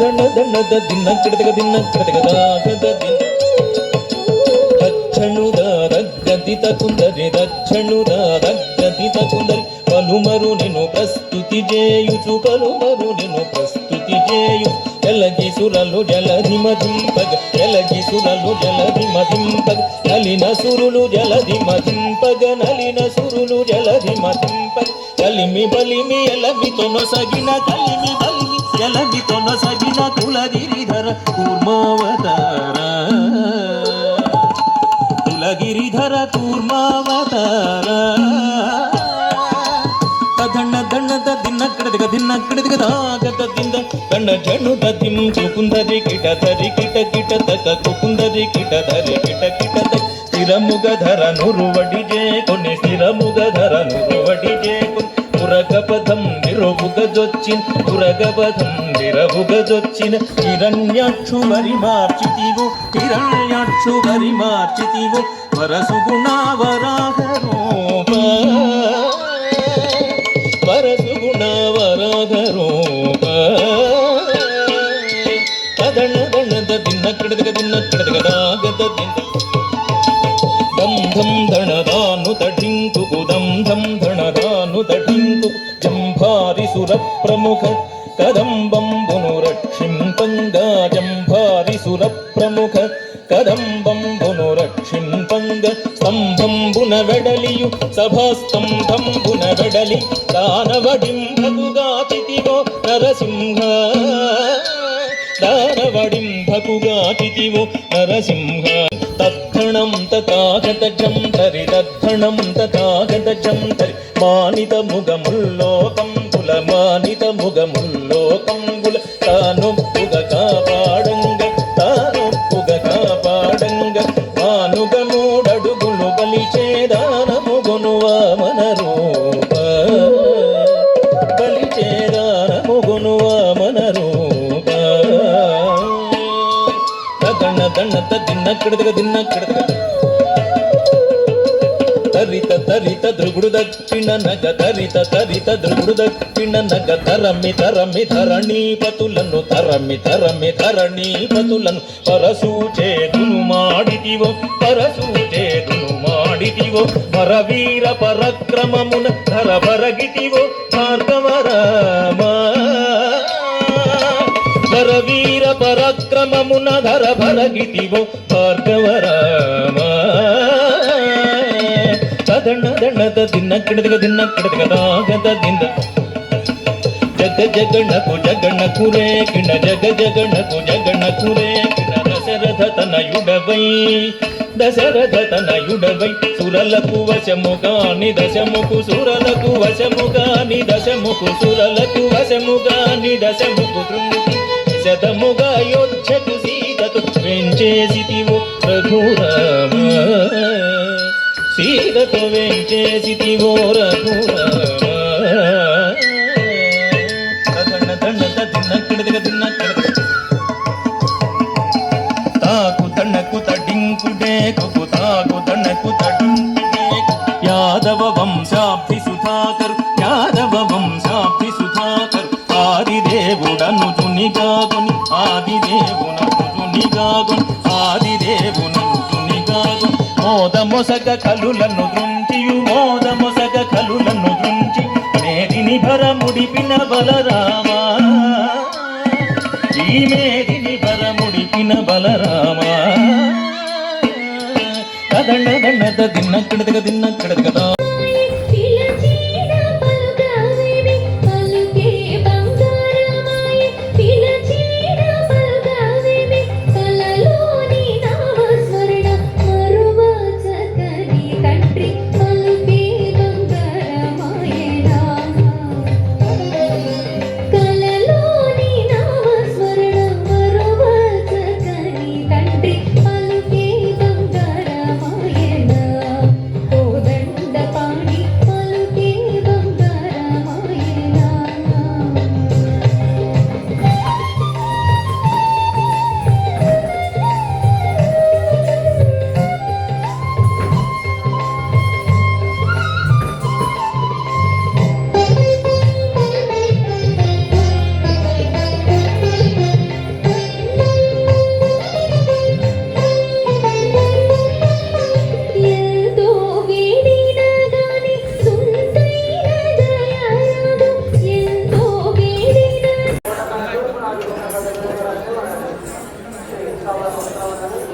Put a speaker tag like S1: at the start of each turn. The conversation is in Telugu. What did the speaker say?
S1: తదన దన్నద దిన్న కిడదగ దిన్న కిడదగ దాగద దిన్న దక్షణుద రగ్గదిత కుందరి దక్షణుద రగ్గదిత కుందరి పలుమరు నిను ప్రస్తుతి చేయుచు పలుమరు నిను ప్రస్తుతి చేయు ఎలగి సురలు జలధి మధింపగ ఎలగి సురలు జలధి మధింపగ నలిన సురులు జలధి మధింపగ నలిన సురులు జలధి మధింపగ కలిమి బలిమి ఎలమితో నొసగిన కలిమి బలిమి ಎಲಬಿ ತೊನಸಗಿನ ಕುಲಗಿರಿಧರ ಕೂರ್ಮೋವತಾರ ಕುಲಗಿರಿಧರ ಕೂರ್ಮಾವತಾರ ದಣ್ಣ ದಣ್ಣದ ದಿನ್ನ ಕಡದಿಗ ದಿನ್ನ ಕಡದಿಗ ದಾಗದಿಂದ ದಣ್ಣ ಜಣ್ಣು ದಿಂ ಕುಕುಂದರಿ ಕಿಟ ಧರಿ ಕಿಟ ಕಿಟ ತಗ ಕುಕುಂದರಿ ಕಿಟ ಧರಿ ಕಿಟ ಕಿಟ ತಗ ಸ್ಥಿರಮುಗ ಧರ ನುರುವಡಿಜೆ ಕೊನೆ ಸ್ಥಿರಮುಗ ಧರ ನುರುವಡಿಜೆ ಕೊನೆ పురగపదం విరవుగజొచ్చిన పురగపదం విరవుగజొచ్చిన హిరణ్యాక్షు వరి మార్చితివు హిరణ్యాక్షు వరి మార్చితివు వరసుగుణావరాహ రూప కదణ దిన్న కడదగ దిన్న కడదగ దాగద దిన్న. స్తంభంబును రక్షింపంగ స్తంభంబున వెడలియు సభాస్తంభంబున వెడలి దానవడింభకుగాతిథివో నరసింహ దానవడింభకుగాతిథివో నరసింహ తత్క్షణం తథాగత చంతరి తత్క్షణం తథాగత చంతరి మానిత ముగముల్లోకం కుల మానిత ముగముల్లోకం కుల తానొప్పుగ దణ దణ దిన్న కిడదగ దిన్న కిడదగ తరిత తరిత దృగుడు దక్షిణ నగ తరిత తరిత దృగుడు దక్షిణ నగ. తరమి తరమి ధరణీపతులను తరమి తరమి ధరణీపతులను పరసూచేతును మాడితివో పరసూచేతును మాడితివో పరవీర పరక్రమమున ధర భరగితివో భార్గవరామా పరవీర పరాక్రమమున ధర భరగితివో భార్గవరామ కదణ దణద దిన్న కిడదగ దిన్న కిడదగ దాగద దింద జగ జగణకు జగణకు రే కిణ జగ జగణకు జగణకు రే కిణ దశరథ తనయుడవై దశరథ తనయుడవై సురలకు వశముగాని దశముకు సురలకు వశముగాని దశముకు సురలకు వశముగాని దశముకు దృంగి శతముగా యోధ్యకు సీతకు వెంచేసితివు రఘురామ. సీతతో వెంచేసితివో రఘురామ. తాకు తన్నకు తడింకుడే కుకు తాకు తన్నకు తడింకుడే యాదవ వంశాభి సుధాకర్ యాదవ వంశాభి సుధాకర్ ఆదిదేవుడను తునిగాగుని మోదమొసగ కలులను దృంచియు మోదమొసగ కలులను దృంచి మేదిని భర ముడిపిన బలరామా. ఈ మేదిని భర ముడిపిన బలరామా. కదండ దండద దిన్న కిడదగ దిన్న కిడదగ
S2: trabajando.